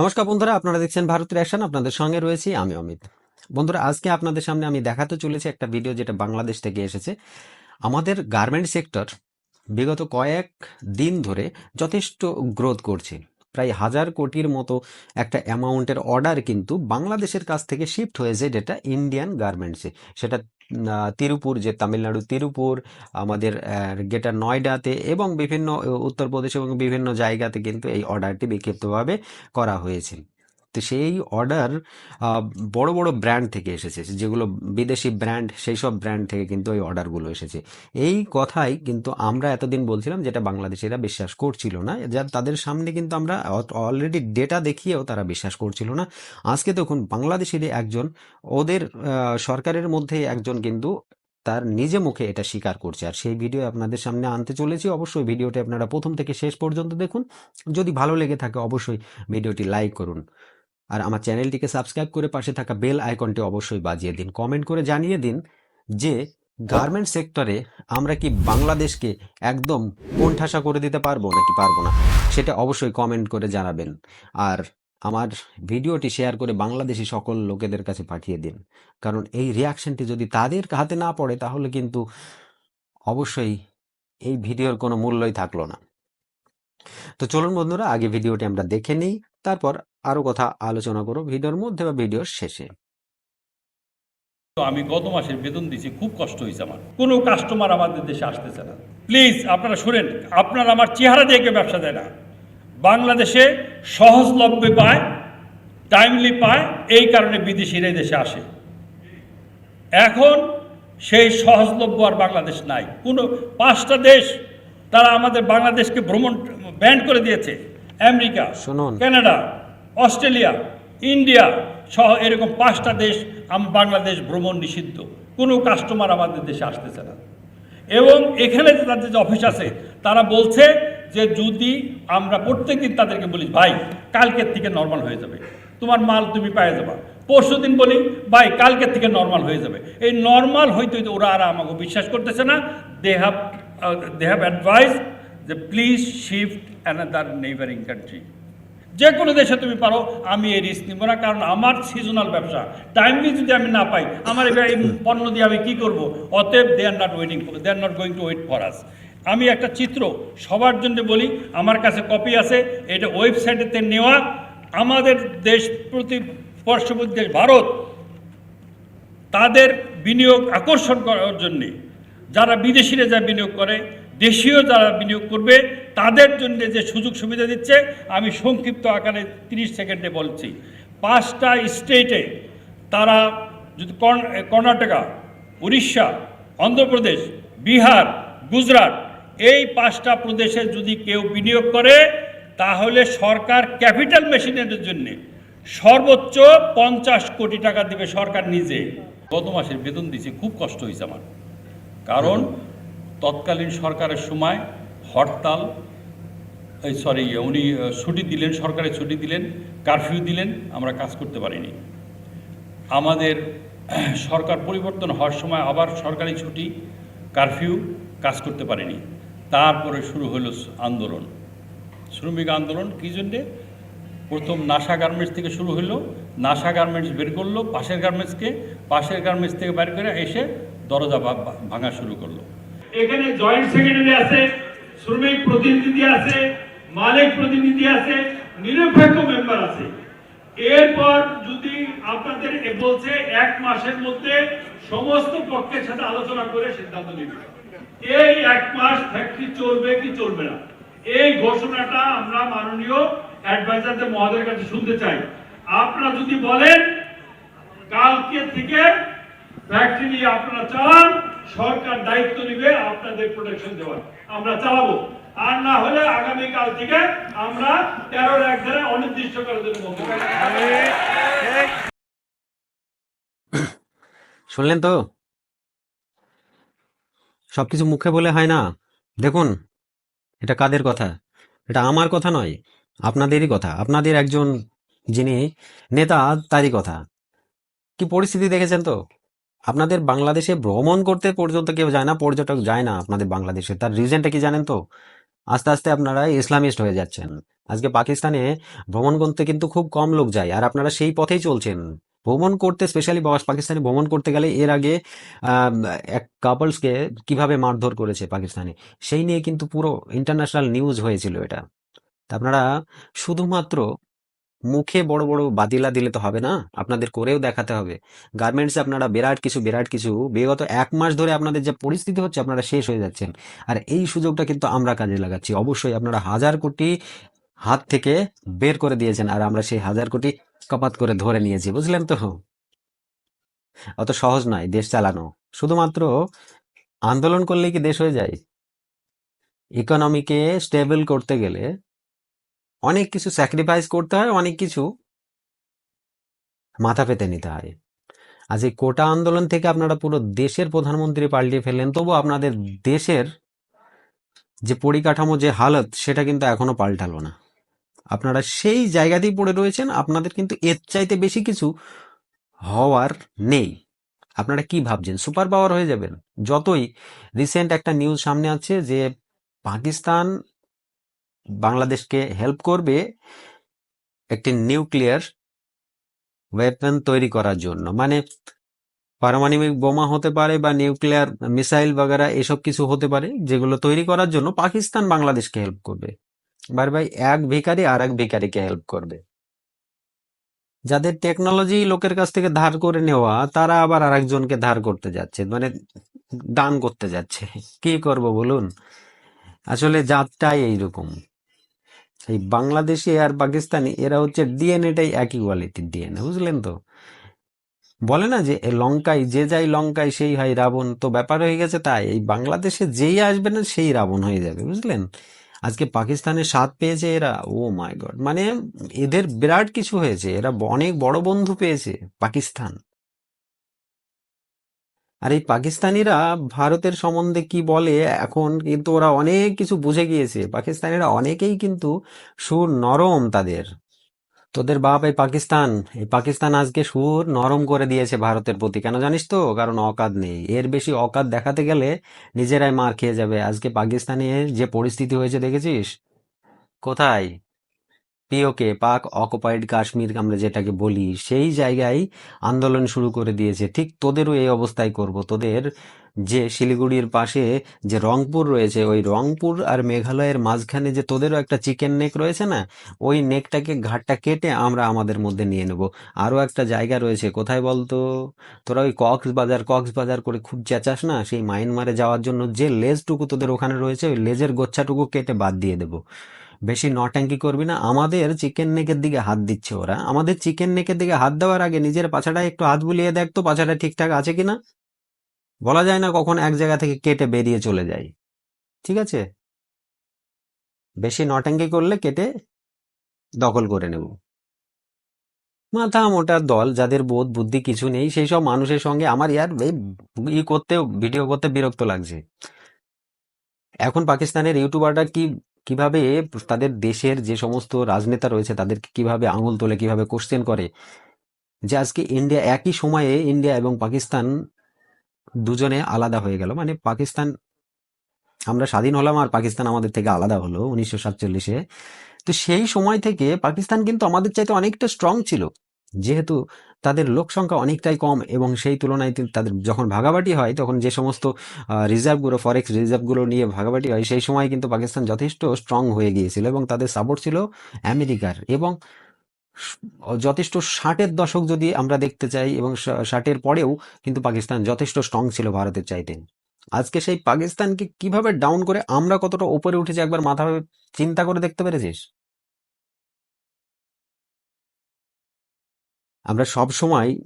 নমস্কার বন্ধুরা, আপনারা দেখছেন ভারতের অ্যাকশন, আপনাদের সঙ্গে রয়েছি আমি অমিত। বন্ধুরা, আজকে আপনাদের সামনে আমি দেখাতে চলেছি একটা ভিডিও যেটা বাংলাদেশ থেকে এসেছে। আমাদের গার্মেন্ট সেক্টর বিগত কয়েক দিন ধরে যথেষ্ট গ্রোথ করছে। প্রায় হাজার কোটির মতো একটা অ্যামাউন্টের অর্ডার কিন্তু বাংলাদেশের কাছ থেকে শিফট হয়েছে, যেটা ইন্ডিয়ান গার্মেন্টসে সেটা তিরুপুর, যে তামিলনাড়ু, তিরুপুর, আমাদের গেটার নয়ডাতে এবং বিভিন্ন, উত্তরপ্রদেশ এবং বিভিন্ন জায়গাতে কিন্তু এই অর্ডারটি বিক্ষিপ্তভাবে করা হয়েছে। তো সেই অর্ডার বড় বড় ব্র্যান্ড থেকে এসেছে। যেগুলো বিদেশি ব্র্যান্ড সেই সব ব্র্যান্ড থেকে কিন্তু এই অর্ডারগুলো এসেছে। এই কথাই কিন্তু আমরা এতদিন বলছিলাম যেটা বাংলাদেশিরা বিশ্বাস করছিল না, যা তাদের সামনে কিন্তু আমরা অলরেডি ডেটা দেখিয়েও তারা বিশ্বাস করছিল না। আজকে দেখুন বাংলাদেশেরই একজন, ওদের সরকারের মধ্যে একজন কিন্তু তার নিজে মুখে এটা স্বীকার করছে। আর সেই ভিডিও আপনাদের সামনে আনতে চলেছি। অবশ্যই ভিডিওটি আপনারা প্রথম থেকে শেষ পর্যন্ত দেখুন। যদি ভালো লেগে থাকে অবশ্যই ভিডিওটি লাইক করুন। আর আমার চ্যানেলটিকে সাবস্ক্রাইব করে পাশে থাকা বেল আইকনটি অবশ্যই বাজিয়ে দিন, কমেন্ট করে জানিয়ে দিন যে গার্মেন্ট সেক্টরে আমরা কি বাংলাদেশকে একদম কোণঠাসা করে দিতে পারব নাকি পারব না, সেটা অবশ্যই কমেন্ট করে জানাবেন। আর আমার ভিডিওটি শেয়ার করে বাংলাদেশি সকল লোকেদের কাছে পাঠিয়ে দিন, কারণ এই রিয়াকশনটি যদি তাদের হাতে না পড়ে, তাহলে কিন্তু অবশ্যই এই ভিডিওর কোনো মূল্যই থাকল না। তো চলুন বন্ধুরা, আগে ভিডিওটি আমরা দেখে নিই, তারপর আরও কথা আলোচনা করো ভিডিওর মধ্যে বা ভিডিওর শেষে। তো আমি গত মাসের বেতন দিয়েছি খুব কষ্ট হয়েছে আমার। কোনো কাস্টমার আমাদের দেশে আসতেছে না। প্লিজ আপনারা শুনেন আপনারা আমার চেহারা দিয়ে কেউ ব্যবসা দেয় না। বাংলাদেশে সহজলভ্যে পায় টাইমলি পায় এই কারণে বিদেশিরা দেশে আসে। এখন সেই সহজলভ্য আর বাংলাদেশ নাই। কোনো পাঁচটা দেশ তারা আমাদের বাংলাদেশকে ভ্রমণ ব্যান্ড করে দিয়েছে। আমেরিকা শুনুন। কানাডা অস্ট্রেলিয়া, ইন্ডিয়া সহ এরকম পাঁচটা দেশ বাংলাদেশ ভ্রমণ নিষিদ্ধ। কোনো কাস্টমার আমাদের দেশে আসতেছে না। এবং এখানে যে তাদের যে অফিস আছে, তারা বলছে যে যদি আমরা প্রত্যেকদিন তাদেরকে বলি, ভাই, কালকের থেকে নর্মাল হয়ে যাবে। তোমার মাল তুমি পেয়ে যাবা। পরশু দিন বলি, ভাই, কালকের থেকে নর্মাল হয়ে যাবে। এই নর্মাল হইতে হইতে ওরা আর আমাকে বিশ্বাস করতেছে না। They have they have advice যে please shift another neighbouring country যে কোনো দেশে তুমি পারো, আমি এই রিস্ক নিব না, কারণ আমার সিজনাল ব্যবসা। টাইমলি যদি আমি না পাই, আমার এই পণ্য দিয়ে আমি কি করব? অতএব they are not waiting they are not going to wait for us আমি একটা চিত্র সবার জন্য বলি, আমার কাছে কপি আছে, এটা ওয়েবসাইটেতে নেওয়া। আমাদের দেশ প্রতি, পার্শ্ববর্তী দেশ ভারত, তাদের বিনিয়োগ আকর্ষণ করার জন্যে, যারা বিদেশিরা যা বিনিয়োগ করে দেশীয় যারা বিনিয়োগ করবে, তাদের জন্য যে সুযোগ সুবিধা দিচ্ছে, আমি সংক্ষিপ্ত আকারে তিরিশ সেকেন্ডে বলছি। পাঁচটা স্টেটে তারা যদি কর্ণাটকা, উড়িষ্যা, অন্ধ্রপ্রদেশ, বিহার, গুজরাট, এই পাঁচটা প্রদেশে যদি কেউ বিনিয়োগ করে, তাহলে সরকার ক্যাপিটাল মেশিনের জন্যে সর্বোচ্চ পঞ্চাশ কোটি টাকা দিবে সরকার নিজে। গত মাসের বেতন দিয়েছি খুব কষ্ট হয়েছে আমার। কারণ তৎকালীন সরকারের সময় হরতাল, এই সরি উনি ছুটি দিলেন, সরকারের ছুটি দিলেন কারফিউ দিলেন, আমরা কাজ করতে পারিনি। আমাদের সরকার পরিবর্তন হওয়ার সময় আবার সরকারি ছুটি কারফিউ কাজ করতে পারেনি। তারপরে শুরু হলো আন্দোলন। শ্রমিক আন্দোলন, কী জন্যে? প্রথম নাসা গার্মেন্টস থেকে শুরু হলো, নাসা গার্মেন্টস বের করল, পাশের গার্মেন্টসকে পাশের গার্মেন্টস থেকে বের করে এসে দরজা ভাঙা শুরু করল। এখানে জয়েন্ট সেক্রেটারি আছে, শ্রমিক প্রতিনিধি আছে, মালিক প্রতিনিধি আছে, নিরপেক্ষ মেম্বার আছে। এরপর যদি আপনাদের বলছে এক মাসের মধ্যে সমস্ত পক্ষের সাথে আলোচনা করে সিদ্ধান্ত নিবে। এই এক মাস ফ্যাক্টরি চলবে কি চলবে না? এই ঘোষণাটা আমরা মাননীয় অ্যাডভাইজারদের মহোদয়ের কাছে শুনতে চাই। আপনারা যদি বলেন, কালকে থেকে ফ্যাক্টরি নিয়ে আপনারা চালান সরকার দায়িত্ব নিবে, আপনাদের প্রোটেকশন দেওয়ার। আমরা চালাবো। আর না হলে আগামী কাল থেকে আমরা তেরোর এক ধারে অনির্দিষ্টকালের জন্য শুনলেন তো? সবকিছু মুখে বলে হয় না। দেখুন, এটা কাদের কথা? এটা আমার কথা নয়, আপনাদেরই কথা। আপনাদের একজন যিনি নেতা, তারই কথা। কি পরিস্থিতি দেখেছেন তো? আপনাদের বাংলাদেশে ভ্রমণ করতে পর্যন্ত কেউ যায় না, পর্যটক যায় না আপনাদের বাংলাদেশে। তার রিজনটা কি জানেন তো? আস্তে আস্তে আপনারা ইসলামিস্ট হয়ে যাচ্ছেন। আজকে পাকিস্তানে ভ্রমণ করতে কিন্তু খুব কম লোক যায় আর আপনারা সেই পথেই চলছেন। ভ্রমণ করতে স্পেশালি পাকিস্তানে ভ্রমণ করতে গেলে এর আগে এক কাপলসকে কীভাবে মারধর করেছে পাকিস্তানে, সেই নিয়ে কিন্তু পুরো ইন্টারন্যাশনাল নিউজ হয়েছিল এটা। আপনারা শুধুমাত্র মুখে বড় বড় বাতিলা দিলে তো হবে না? আপনাদের করেও দেখাতে হবে। গার্মেন্টসে আপনারা বিরাট কিছু বিরাট কিছু, বিগত এক মাস ধরে আপনাদের যে পরিস্থিতি হচ্ছে, আপনারা শেষ হয়ে যাচ্ছেন। আর এই সুযোগটা কিন্তু আমরা কাজে লাগাচ্ছি। অবশ্যই আপনারা হাজার কোটি হাত থেকে বের করে দিয়েছেন, আর আমরা সেই হাজার কোটি কপাত করে ধরে নিয়েছি। বুঝলেন তো? অত সহজ নয়, দেশ চালানো। শুধুমাত্র আন্দোলন করলেই কি দেশ হয়ে যায়? ইকোনমিকে স্টেবল করতে গেলে অনেক কিছু স্যাক্রিফাইস করতে হয়, অনেক কিছু মাথা পেতে নিতে হয়। আজ এই কোটা আন্দোলন থেকে আপনারা পুরো দেশের প্রধানমন্ত্রী পাল্টিয়ে ফেললেন তবু আপনাদের দেশের যে পরিকাঠামো, যে হালত, সেটা কিন্তু এখনও পাল্টালো না। আপনারা সেই জায়গাতেই পড়ে রয়েছেন, আপনাদের কিন্তু এর চাইতে বেশি কিছু হওয়ার নেই। আপনারা কি ভাবছেন? সুপার পাওয়ার হয়ে যাবেন। যতই রিসেন্ট একটা নিউজ সামনে আছে যে, পাকিস্তান বাংলাদেশকে হেল্প করবে একটি নিউক্লিয়ার ওয়েপন তৈরি করার জন্য। মানে পারমাণবিক বোমা হতে পারে বা নিউক্লিয়ার মিসাইল বাগেরা এসব কিছু হতে পারে যেগুলো তৈরি করার জন্য পাকিস্তান বাংলাদেশকে হেল্প করবে। বার ভাই এক ভিকারি আর এক ভিকারিকে হেল্প করবে। যাদের টেকনোলজি লোকের কাছ থেকে ধার করে নেওয়া, তারা আবার আরেকজনকে ধার করতে যাচ্ছে মানে দান করতে যাচ্ছে। কি করব বলুন? আসলে জাতটাই এইরকম। এই বাংলাদেশি আর পাকিস্তানি, এরা হচ্ছে ডিএনএটাই একই কোয়ালিটির ডিএনএ বুঝলেন তো? বলে না যে লঙ্কায়, যে যাই লঙ্কায়, সেই হয় রাবণ। তো ব্যাপার হয়ে গেছে তাই, এই বাংলাদেশে যেই আসবে না, সেই রাবণ হয়ে যাবে, বুঝলেন? আজকে পাকিস্তানের স্বাদ পেয়েছে এরা, ও মাই গড মানে এদের বিরাট কিছু হয়েছে, এরা অনেক বড় বন্ধু পেয়েছে পাকিস্তান। আর এই পাকিস্তানিরা ভারতের সম্বন্ধে কি বলে? এখন কিন্তু ওরা অনেক কিছু বুঝে গিয়েছে। পাকিস্তানিরা অনেকেই কিন্তু সুর নরম তাদের। তোদের বাপ এই পাকিস্তান এই পাকিস্তান আজকে সুর নরম করে দিয়েছে ভারতের প্রতি। কেন জানিস তো? কারণ অকাত নেই। এর বেশি অকাত দেখাতে গেলে নিজেরাই মার খেয়ে যাবে। আজকে পাকিস্তানে যে পরিস্থিতি হয়েছে, দেখেছিস? কোথায়? পিওকে পাক অকুপাইড কাশ্মীর আমরা যেটাকে বলি, সেই জায়গায় আন্দোলন শুরু করে দিয়েছে। ঠিক তোদেরও এই অবস্থায় করব। তোদের যে শিলিগুড়ির পাশে যে রংপুর রয়েছে, ওই রংপুর আর মেঘালয়ের মাঝখানে যে তোদেরও একটা চিকেন নেক রয়েছে না, ওই নেকটাকে ঘাটটা কেটে আমরা আমাদের মধ্যে নিয়ে নেব। আরও একটা জায়গা রয়েছে, কোথায় বলতো? তোরা ওই কক্সবাজার কক্সবাজার করে খুব চেঁচাস না? সেই মায়ানমারে যাওয়ার জন্য যে লেজটুকু তোদের ওখানে রয়েছে, ওই লেজের গোচ্ছাটুকু কেটে বাদ দিয়ে দেবো। বেশি নট্যাঙ্কি করবি না। আমাদের চিকেন নেকের দিকে হাত দিচ্ছে ওরা। আমাদের চিকেন নেকের দিকে হাত দেওয়ার আগে নিজের পাছাটা একটু হাত বুলিয়ে দেখ তো, পাছাটা ঠিকঠাক আছে কিনা। বলা যায় না কখন এক জায়গা থেকে কেটে বেরিয়ে চলে যায়। ঠিক আছে? বেশি নট্যাঙ্কি করলে কেটে দখল করে নেব। মাথা মোটা দল, যাদের বোধ বুদ্ধি কিছু নেই, সেই সব মানুষের সঙ্গে আমার ইয়ার ই করতে ভিডিও করতে বিরক্ত লাগছে। এখন পাকিস্তানের ইউটিউবাররা কি কীভাবে তাদের দেশের যে সমস্ত রাজনেতা রয়েছে, তাদেরকে কীভাবে আঙুল তোলে, কীভাবে কোশ্চেন করে? যে আজকে ইন্ডিয়া একই সময়ে ইন্ডিয়া এবং পাকিস্তান দুজনে আলাদা হয়ে গেল। মানে পাকিস্তান, আমরা স্বাধীন হলাম আর পাকিস্তান আমাদের থেকে আলাদা হলো উনিশশো সাতচল্লিশে। তো সেই সময় থেকে পাকিস্তান কিন্তু আমাদের চাইতে অনেকটা স্ট্রং ছিল। যেহেতু তাদের লোক সংখ্যা অনেকটাই কম এবং সেই তুলনায় তাদের যখন ভাগাবাটি হয়, তখন যে সমস্ত রিজার্ভগুলো ফরেক্স রিজার্ভগুলো নিয়ে ভাগাবাটি হয়, সেই সময় কিন্তু পাকিস্তান যথেষ্ট স্ট্রং হয়ে গিয়েছিল এবং তাদের সাপোর্ট ছিল আমেরিকার এবং যথেষ্ট ষাটের দশক যদি আমরা দেখতে চাই এবং ষাটের পরেও কিন্তু পাকিস্তান যথেষ্ট স্ট্রং ছিল ভারতের চাইতে। আজকে সেই পাকিস্তানকে কীভাবে ডাউন করে আমরা কতটা উপরে উঠেছি একবার মাথা চিন্তা করে দেখতে পেরেছিস? আমরা সব সময়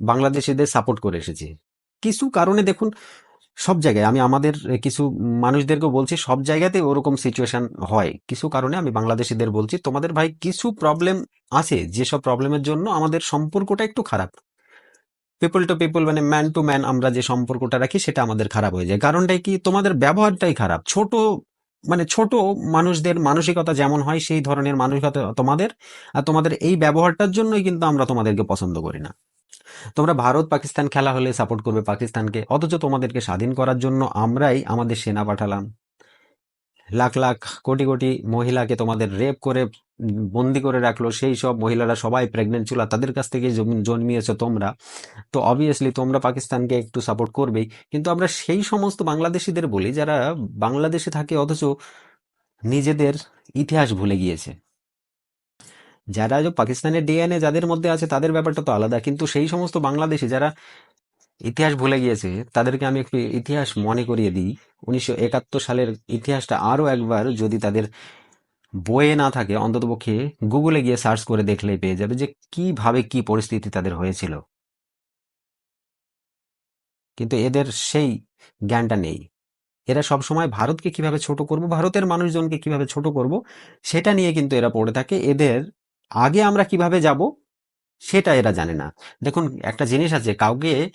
বাংলাদেশিদের সাপোর্ট করে এসেছি। কিছু কারণে দেখুন, সব জায়গায় আমি আমাদের কিছু মানুষদেরকে বলছি, সব জায়গাতে ওরকম সিচুয়েশন হয়। কিছু কারণে আমি বাংলাদেশিদের বলছি, তোমাদের ভাই কিছু প্রবলেম আছে, যেসব প্রবলেমের জন্য আমাদের সম্পর্কটা একটু খারাপ। পিপল টু পিপল মানে ম্যান টু ম্যান আমরা যে সম্পর্কটা রাখি, সেটা আমাদের খারাপ হয়ে যায়। কারণটাই কি? তোমাদের ব্যবহারটাই খারাপ। ছোট মানে ছোট মানুষদের মানসিকতা যেমন হয়, সেই ধরনের মানসিকতা তোমাদের। আর তোমাদের এই ব্যবহারটার জন্যই কিন্তু আমরা তোমাদেরকে পছন্দ করি না। তোমরা ভারত পাকিস্তান খেলা হলে সাপোর্ট করবে পাকিস্তানকে। অথচ তোমাদেরকে স্বাধীন করার জন্য আমরাই আমাদের সেনা পাঠালাম। লাখ লাখ কোটি কোটি মহিলাকে তোমাদের রেপ করে, বন্দি করে রাখল, সেই সব মহিলারা সবাই প্রেগনেন্ট ছিল তাদের কাছ থেকে জন্ম- জন্মিয়েছো তোমরা। তো অবভিয়াসলি তোমরা পাকিস্তানকে একটু সাপোর্ট করবেই। কিন্তু আমরা সেই সমস্ত বাংলাদেশিদের বলি যারা বাংলাদেশে থাকে অথচ নিজেদের ইতিহাস ভুলে গিয়েছে। যারা পাকিস্তানের ডিএনএ যাদের মধ্যে আছে তাদের ব্যাপারটা তো আলাদা। কিন্তু সেই সমস্ত বাংলাদেশি যারা ইতিহাস ভুলে গিয়েছে, তাদেরকে আমি একটু ইতিহাস মনে করিয়ে দিই। উনিশশো একাত্তর সালের ইতিহাসটা আরও একবার যদি তাদের বইয়ে না থাকে, অন্ততপক্ষে গুগলে গিয়ে সার্চ করে দেখলেই পেয়ে যাবে যে কীভাবে কি পরিস্থিতি তাদের হয়েছিল। কিন্তু এদের সেই জ্ঞানটা নেই। এরা সব সময় ভারতকে কীভাবে ছোট করব, ভারতের মানুষজনকে কীভাবে ছোট করব, সেটা নিয়ে কিন্তু এরা পড়ে থাকে। এদের আগে আমরা কীভাবে যাব, সেটা এরা জানে না। দেখুন, একটা জিনিস আছে, কাউকে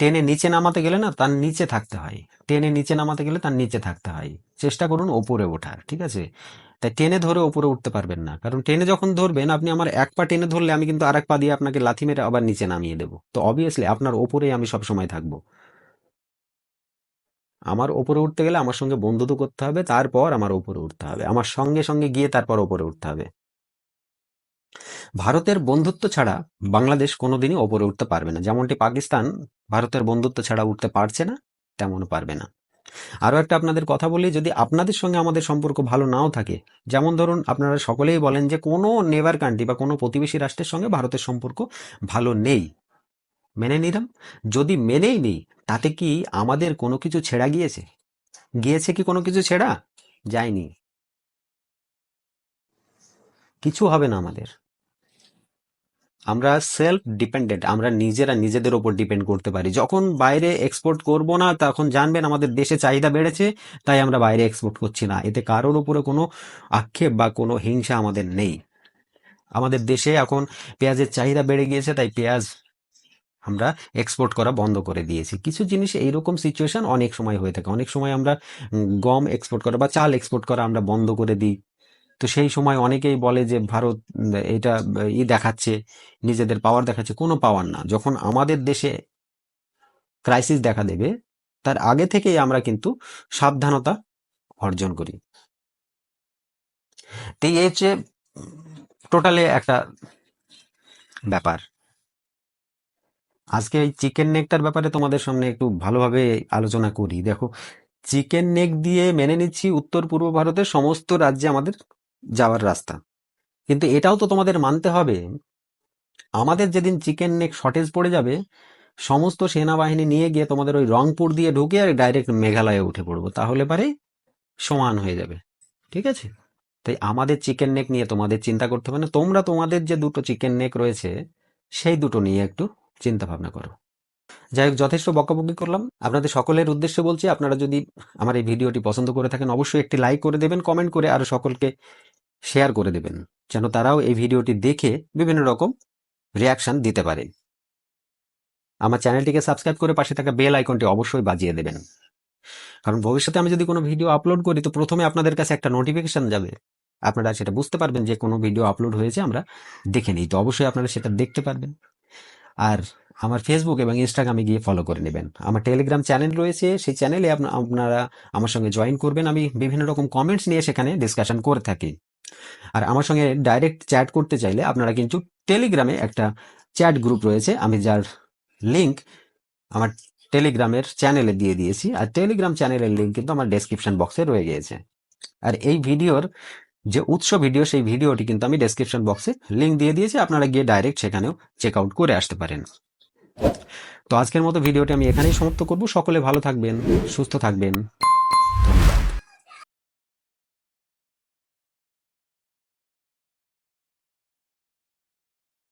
টেনে নিচে নামাতে গেলে না তার নিচে থাকতে হয়। টেনে নিচে নামাতে গেলে তার নিচে থাকতে হয়। চেষ্টা করুন ওপরে ওঠার, ঠিক আছে? তাই টেনে ধরে ওপরে উঠতে পারবেন না। কারণ টেনে যখন ধরবেন, আপনি আমার এক পা টেনে ধরলে আমি কিন্তু আরেক পা দিয়ে আপনাকে লাথি মেরে আবার নিচে নামিয়ে দেবো। তো অবভিয়াসলি আপনার ওপরেই আমি সবসময় থাকব। আমার ওপরে উঠতে গেলে আমার সঙ্গে বন্ধুত্ব করতে হবে, তারপর আমার ওপরে উঠতে হবে। আমার সঙ্গে সঙ্গে গিয়ে তারপর ওপরে উঠতে হবে। ভারতের বন্ধুত্ব ছাড়া বাংলাদেশ কোনোদিনই ওপরে উঠতে পারবে না। যেমনটি পাকিস্তান, ভারতের বন্ধুত্ব ছাড়া উঠতে পারছে না, তেমনও পারবে না। আরও একটা আপনাদের কথা বলি, যদি আপনাদের সঙ্গে আমাদের সম্পর্ক ভালো নাও থাকে, যেমন ধরুন আপনারা সকলেই বলেন যে কোনো নেভার কান্ট্রি বা কোনো প্রতিবেশী রাষ্ট্রের সঙ্গে ভারতের সম্পর্ক ভালো নেই, মেনে নিলাম? যদি মেনেই নেই, তাতে কি আমাদের কোনো কিছু ছেড়া গিয়েছে? গিয়েছে কি কোনো কিছু ছেড়া? যায়নি। কিছু হবে না আমাদের। আমরা সেলফ ডিপেন্ডেন্ট আমরা নিজেরা নিজেদের ওপর ডিপেন্ড করতে পারি। যখন বাইরে এক্সপোর্ট করব না, তখন জানবেন আমাদের দেশে চাহিদা বেড়েছে, তাই আমরা বাইরে এক্সপোর্ট করছি না। এতে কারোর উপরে কোনো আক্ষেপ বা কোনো হিংসা আমাদের নেই। আমাদের দেশে এখন পেঁয়াজের চাহিদা বেড়ে গিয়েছে, তাই পেঁয়াজ আমরা এক্সপোর্ট করা বন্ধ করে দিয়েছি। কিছু জিনিস এইরকম সিচুয়েশন অনেক সময় হয়ে থাকে। অনেক সময় আমরা গম এক্সপোর্ট করা বা চাল এক্সপোর্ট করা আমরা বন্ধ করে দিই। তো সেই সময় অনেকেই বলে যে, ভারত, এটা ই দেখাচ্ছে, নিজেদের পাওয়ার দেখাচ্ছে। কোনো পাওয়ার না। যখন আমাদের দেশে ক্রাইসিস দেখা দেবে, তার আগে থেকেই আমরা কিন্তু সাবধানতা অর্জন করি। তো এই হচ্ছে টোটালি একটা ব্যাপার। আজকে এই চিকেন নেকটার ব্যাপারে তোমাদের সামনে একটু ভালোভাবে আলোচনা করি। দেখো চিকেন নেক দিয়ে মেনে নিচ্ছি উত্তর পূর্ব ভারতের সমস্ত রাজ্যে আমাদের যাওয়ার রাস্তা। কিন্তু এটাও তো তোমাদের মানতে হবে। আমাদের যেদিন চিকেন নেক শর্টেজ পড়ে যাবে, সমস্ত সেনাবাহিনী নিয়ে গিয়ে তোমাদের ওই রংপুর দিয়ে ঢুকে আর ডাইরেক্ট মেঘালয়ে উঠে পড়ব। তাহলে পারে সমান হয়ে যাবে। ঠিক আছে? তাই আমাদের চিকেন নেক নিয়ে তোমাদের চিন্তা করতে হবে না। তোমরা তোমাদের যে দুটো চিকেন নেক রয়েছে, সেই দুটো নিয়ে একটু চিন্তা ভাবনা করো। যাই হোক, যথেষ্ট বকাবকি করলাম। আপনাদের সকলের উদ্দেশ্যে বলছি, আপনারা যদি আমার এই ভিডিওটি পছন্দ করে থাকেন, অবশ্যই একটি লাইক করে দেবেন, কমেন্ট করে আরও সকলকে শেয়ার করে দেবেন, যেন তারাও এই ভিডিওটি দেখে বিভিন্ন রকম রিয়াকশন দিতে পারে। আমার চ্যানেলটিকে সাবস্ক্রাইব করে পাশে থাকা বেল আইকনটি অবশ্যই বাজিয়ে দেবেন। কারণ ভবিষ্যতে আমি যদি কোনো ভিডিও আপলোড করি, তো প্রথমে আপনাদের কাছে একটা নোটিফিকেশান যাবে। আপনারা সেটা বুঝতে পারবেন যে কোনো ভিডিও আপলোড হয়েছে, আমরা দেখে নিই। তো অবশ্যই আপনারা সেটা দেখতে পারবেন। আর আমার ফেসবুক এবং ইনস্টাগ্রামে গিয়ে ফলো করে নেবেন। আমার টেলিগ্রাম চ্যানেল রয়েছে, সেই চ্যানেলে আপনা- আপনারা আমার সঙ্গে জয়েন করবেন। আমি বিভিন্ন রকম কমেন্টস নিয়ে সেখানে ডিসকাশন করে থাকি। আর আমার সঙ্গে ডাইরেক্ট চ্যাট করতে চাইলে আপনারা কিন্তু টেলিগ্রামে একটা চ্যাট গ্রুপ রয়েছে, আমি যার লিংক আমার টেলিগ্রামের চ্যানেলে দিয়ে দিয়েছি। আর টেলিগ্রাম চ্যানেলের লিঙ্ক কিন্তু আমার ডেসক্রিপশন বক্সে রয়ে গিয়েছে। আর এই ভিডিওর যে উৎস ভিডিও সেই ভিডিওটি কিন্তু আমি ডেসক্রিপশন বক্সে লিংক দিয়ে দিয়েছি, আপনারা গিয়ে ডাইরেক্ট সেখানেও চেক আউট করে আসতে পারেন। তো আজকের মতো ভিডিওটি আমি এখানেই সমাপ্ত করব। সকলে ভালো থাকবেন, সুস্থ থাকবেন।